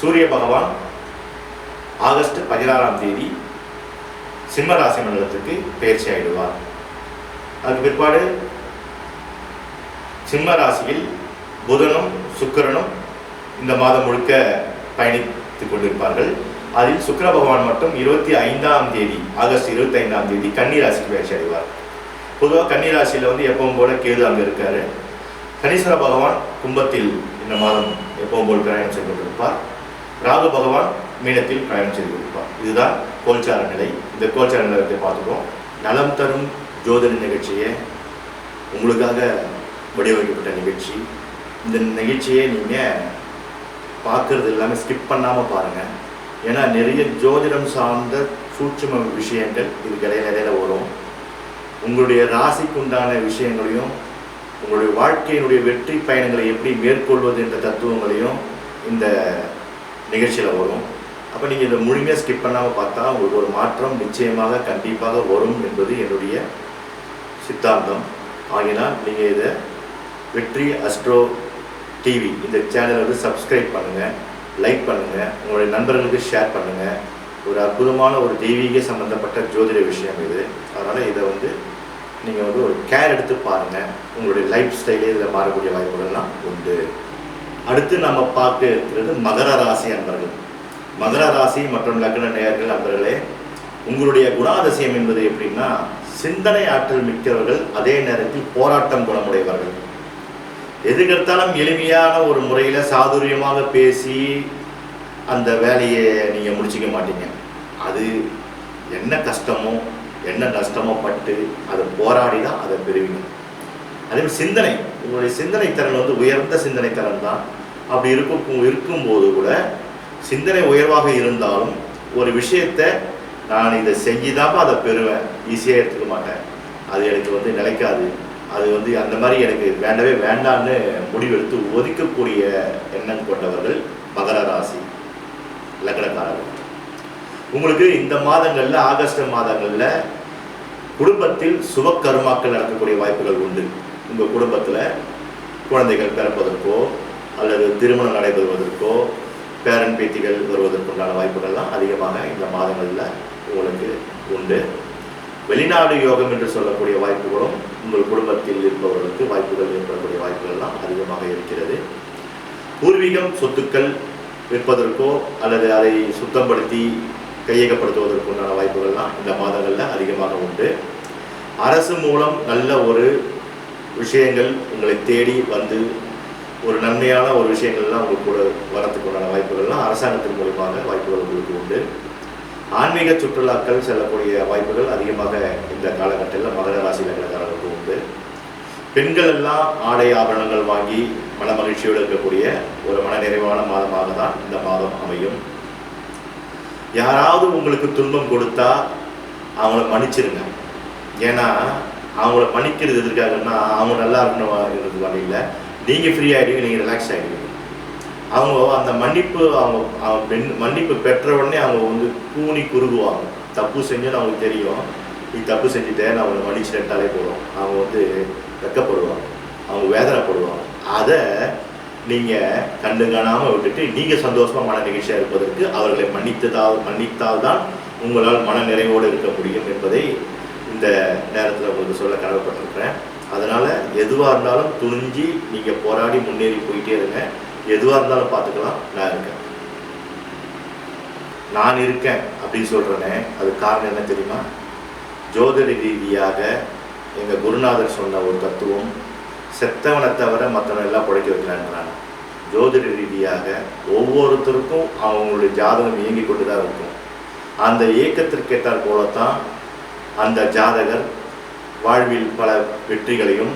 சூரிய பகவான் ஆகஸ்ட் பதினாறாம் தேதி சிம்ம ராசி மண்டலத்துக்கு பயிற்சி ஆயிடுவார். அதுக்கு பிற்பாடு சிம்ம ராசியில் புதனும் சுக்கிரனும் இந்த மாதம் முழுக்க பயணித்துக் கொண்டிருப்பார்கள். அதில் சுக்கர பகவான் மட்டும் இருபத்தி ஐந்தாம் தேதி ஆகஸ்ட் இருபத்தி ஐந்தாம் தேதி கன்னி ராசிக்கு பயிற்சி அடைவார் பொதுவாக கன்னி ராசியில் வந்து எப்பவும் போல கேது அங்கே இருக்காரு. கணீஸ்வர பகவான் கும்பத்தில் இந்த மாதம் எப்பவும் போல் பிரயாணம் செய்து கொண்டிருப்பார். ராகு பகவான் மீனத்தில் பயணம் செய்து கொடுப்பார் இதுதான் கோல்சார நிலை. இந்த கோல்சார நிலையத்தை பார்த்துக்கோம் நலம் தரும் ஜோதிட நிகழ்ச்சியை உங்களுக்காக வடிவமைக்கப்பட்ட நிகழ்ச்சி. இந்த நிகழ்ச்சியை நீங்கள் பார்க்கறது எல்லாமே ஸ்கிப் பண்ணாமல் பாருங்கள் ஏன்னா நிறைய ஜோதிடம் சார்ந்த சூட்சும விஷயங்கள் இது இடையில இடையில வரும். உங்களுடைய ராசிக்கு உண்டான விஷயங்களையும் உங்களுடைய வாழ்க்கையினுடைய வெற்றி பயணங்களை எப்படி மேற்கொள்வது என்ற தத்துவங்களையும் இந்த நிகழ்ச்சியில் வரும். அப்போ நீங்கள் இதை முழுமையாக ஸ்கிப் பண்ணாமல் பார்த்தா உங்களுக்கு ஒரு மாற்றம் நிச்சயமாக கண்டிப்பாக வரும் என்பது என்னுடைய சித்தாந்தம். ஆகினால் நீங்கள் இதை வெற்றி அஸ்ட்ரோ டிவி இந்த சேனலை வந்து சப்ஸ்கிரைப் பண்ணுங்கள் லைக் பண்ணுங்கள் உங்களுடைய நண்பர்களுக்கு ஷேர் பண்ணுங்கள் ஒரு அற்புதமான ஒரு தெய்வீக சம்பந்தப்பட்ட ஜோதிட விஷயம் இது. அதனால் இதை வந்து நீங்கள் வந்து ஒரு கேர் எடுத்து பாருங்கள் உங்களுடைய லைஃப் ஸ்டைலே இதில் மாறக்கூடிய வாய்ப்புகள்லாம் உண்டு. அடுத்து நம்ம பார்க்க இருக்கிறது மகர ராசி அன்பர்கள். மகர ராசி மற்றும் லக்ன நேயர்கள் அன்பர்களே உங்களுடைய குணாதிசயம் என்பது எப்படின்னா சிந்தனை ஆற்றல் மிக்கவர்கள் அதே நேரத்தில் போராட்டம் குணமுடையவர்கள். எதுக்கெடுத்தாலும் எளிமையான ஒரு முறையில் சாதுரியமாக பேசி அந்த வேலையை நீங்கள் முடிச்சிக்க மாட்டீங்க. அது என்ன கஷ்டமோ என்ன நஷ்டமோ பட்டு அதை போராடி தான் அதை பெறுவீங்க. அதே மாதிரி சிந்தனை உங்களுடைய சிந்தனை திறன் வந்து உயர்ந்த சிந்தனை திறன் தான் அப்படி இருக்கும் இருக்கும்போது கூட சிந்தனை உயர்வாக இருந்தாலும் ஒரு விஷயத்தை நான் இதை செஞ்சுதாப்பா அதை பெறுவேன். ஈஸியாக எடுத்துக்க மாட்டேன். அது எனக்கு வந்து நிலைக்காது. அது வந்து அந்த மாதிரி எனக்கு வேண்டவே வேண்டான்னு முடிவெடுத்து ஒதுக்கக்கூடிய எண்ணம் கொண்டவர்கள் மகர ராசி லக்னக்காரர்கள் உங்களுக்கு இந்த மாதங்களில் ஆகஸ்ட் மாதங்களில் குடும்பத்தில் சுப கருமாக்கள் நடக்கக்கூடிய வாய்ப்புகள் உண்டு. உங்கள் குடும்பத்தில் குழந்தைகள் பிறப்பதற்கோ திருமணம் நடைபெறுவதற்கோ பேரன் பேத்திகள் வருவதற்குண்டான வாய்ப்புகள்லாம் அதிகமாக இந்த மாதங்களில் உங்களுக்கு உண்டு. வெளிநாடு யோகம் என்று சொல்லக்கூடிய வாய்ப்புகளும் உங்கள் குடும்பத்தில் இருப்பவர்களுக்கு வாய்ப்புகள் ஏற்படக்கூடிய வாய்ப்புகள்லாம் அதிகமாக இருக்கிறது. பூர்வீகம் சொத்துக்கள் விற்பதற்கோ அல்லது அதை சுத்தப்படுத்தி கையகப்படுத்துவதற்குண்டான வாய்ப்புகள்லாம் இந்த மாதங்களில் அதிகமாக உண்டு. அரசு மூலம் நல்ல ஒரு விஷயங்கள் உங்களை தேடி வந்து ஒரு நன்மையான ஒரு விஷயங்கள்லாம் உங்களுக்கு கூட வரத்துக்கு உண்டான வாய்ப்புகள்லாம் அரசாங்கத்தின் மூலியமாக வாய்ப்புகள் உங்களுக்கு உண்டு. ஆன்மீக சுற்றுலாக்கள் செல்லக்கூடிய வாய்ப்புகள் அதிகமாக இந்த காலகட்டத்தில் மகர ராசி லக்னக்காரர்களுக்கு உண்டு. பெண்கள் எல்லாம் ஆடை ஆபரணங்கள் வாங்கி மன மகிழ்ச்சியோடு இருக்கக்கூடிய ஒரு மன நிறைவான மாதமாக தான் இந்த மாதம் அமையும். யாராவது உங்களுக்கு துன்பம் கொடுத்தா அவங்கள மன்னிச்சிருங்க. ஏன்னா அவங்கள மன்னிக்கிறது எதுக்காகன்னா அவங்க நல்லா இருக்கணும் இல்லை நீங்கள் ஃப்ரீ ஆகிடுவீங்க நீங்கள் ரிலாக்ஸ் ஆகிடுவீங்க அவங்க அந்த மன்னிப்பு அவங்க அவங்க பெண் மன்னிப்பு பெற்ற உடனே அவங்க வந்து கூனி குறுகுவாங்க. தப்பு செஞ்சோன்னு அவங்களுக்கு தெரியும். நீ தப்பு செஞ்சுட்டேன் நான் அவனை மன்னிச்சுட்டாலே போதும். அவங்க வந்து வெக்கப்படுவாங்க. அவங்க வேதனைப்படுவாங்க. அதை நீங்கள் கண்டு காணாமல் விட்டுட்டு நீங்கள் சந்தோஷமாக மன நிகழ்ச்சியாக இருப்பதற்கு அவர்களை மன்னித்ததால் மன்னித்தால் தான் உங்களால் மன நிறைவோடு இருக்க முடியும் என்பதை இந்த நேரத்தில் உங்களுக்கு சொல்ல கடமைப்பட்டிருக்கிறேன் அதனால் எதுவாக இருந்தாலும் துணிஞ்சு நீங்கள் போராடி முன்னேறி போயிட்டே இருங்க. எதுவாக இருந்தாலும் பார்த்துக்கலாம். நான் இருக்கேன். நான் இருக்கேன் அப்படின்னு சொல்கிறேனே அது காரணம் என்ன தெரியுமா? ஜோதிட ரீதியாக எங்கள் குருநாதர் சொன்ன ஒரு தத்துவம் செத்தவனை தவிர மற்றவன் எல்லாம் பிழைக்க வைக்கலான்றாங்க ஜோதிட ரீதியாக ஒவ்வொருத்தருக்கும் அவங்களுடைய ஜாதகம் இயங்கி கொண்டு தான் இருக்கும். அந்த இயக்கத்திற்கேற்றால் போலத்தான் அந்த ஜாதகர் வாழ்வில் பல வெற்றிகளையும்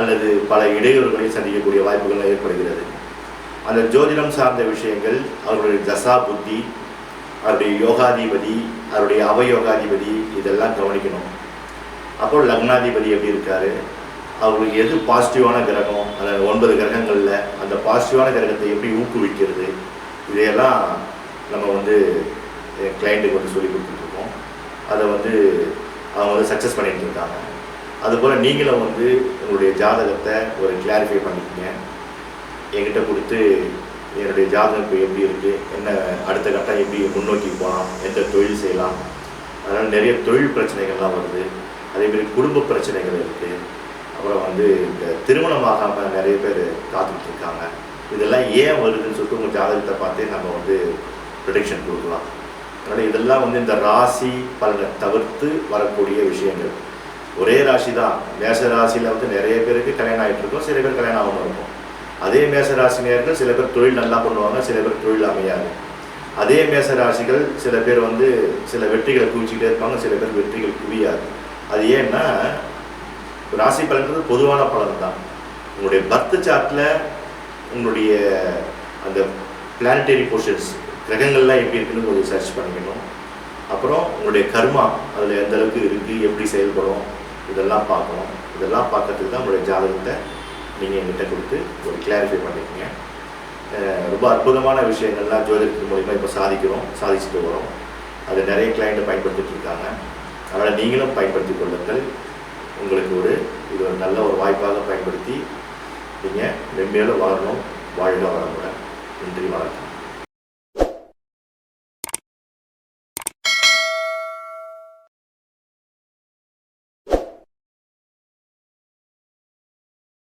அல்லது பல இடையூறுகளையும் சந்திக்கக்கூடிய வாய்ப்புகள் ஏற்படுகிறது. அந்த ஜோதிடம் சார்ந்த விஷயங்கள் அவருடைய தசா புத்தி அவருடைய யோகாதிபதி அவருடைய அவயோகாதிபதி இதெல்லாம் கவனிக்கணும். அப்போ லக்னாதிபதி எப்படி இருக்காரு? அவருக்கு எது பாசிட்டிவான கிரகம் அந்த ஒன்பது கிரகங்களில் அந்த பாசிட்டிவான கிரகத்தை எப்படி ஊக்குவிக்கிறது? இதையெல்லாம் நம்ம வந்து கிளைண்ட்டுக்கு வந்து சொல்லி கொடுத்துட்ருக்கோம் அதை வந்து அவங்க வந்து சக்ஸஸ் பண்ணிட்டு இருக்காங்க. அதுபோல் நீங்களும் வந்து உங்களுடைய ஜாதகத்தை ஒரு கிளாரிஃபை பண்ணிக்கங்க. என்கிட்ட கொடுத்து என்னுடைய ஜாதகம் இப்போ எப்படி இருக்குது என்ன அடுத்த கட்டம் எப்படி முன்னோக்கி போகலாம் எந்த தொழில் செய்யலாம். அதனால் நிறைய தொழில் பிரச்சனைகள்லாம் வருது. அதேமாரி குடும்ப பிரச்சனைகள் இருக்குது அப்புறம் வந்து இந்த திருமணம் ஆகாமல் நிறைய பேர் காத்துக்கிட்டு இருக்காங்க. இதெல்லாம் ஏன் வருதுன்னு சொல்லிட்டு உங்கள் ஜாதகத்தை பார்த்தே நம்ம வந்து ப்ரொடெக்ஷன் கொடுக்கலாம். அதனால் இதெல்லாம் வந்து இந்த ராசி பலனை தவிர்த்து வரக்கூடிய விஷயங்கள். ஒரே ராசி தான் மேச ராசியில் வந்து நிறைய பேருக்கு கல்யாணம் ஆகிட்டு இருக்கும் சில பேர் கல்யாணம் ஆகாமல் இருக்கும். அதே மேச ராசினியர்கள் சில பேர் தொழில் நல்லா பண்ணுவாங்க சில பேர் தொழில் அமையாது. அதே மேச ராசிகள் சில பேர் வந்து சில வெற்றிகளை குவிச்சிக்கிட்டே இருப்பாங்க சில பேர் வெற்றிகள் குவியாது. அது ஏன்னா ராசி பலன்றது பொதுவான பலன் தான் உங்களுடைய பர்த் சார்ட்டில் உங்களுடைய அந்த பிளானட்டரி போர்ஷன்ஸ் கிரகங்கள்லாம் எப்படி இருக்குன்னு கொஞ்சம் சர்ச் பண்ணிக்கணும். அப்புறம் உங்களுடைய கர்மா அதில் எந்த அளவுக்கு இருக்குது எப்படி செயல்படும் இதெல்லாம் பார்க்கணும். இதெல்லாம் பார்க்கறதுக்கு தான் உங்களுடைய ஜாதகத்தை நீங்கள் எங்கிட்ட கொடுத்து ஒரு கிளாரிஃபை பண்ணிக்கோங்க. ரொம்ப அற்புதமான விஷயங்கள்லாம் ஜோதிடத்தின் மூலிமா இப்போ சாதிக்கிறோம் சாதிச்சுட்டு வரோம். அது நிறைய கிளைண்ட்டை பயன்படுத்திட்டு இருக்காங்க. அதனால் நீங்களும் பயன்படுத்தி கொள்ளுங்கள். உங்களுக்கு ஒரு இது ஒரு நல்ல ஒரு வாய்ப்பாக பயன்படுத்தி நீங்கள் மென்மேலும் வளரணும். வாழ்க வளமுடன். நன்றி வணக்கம்.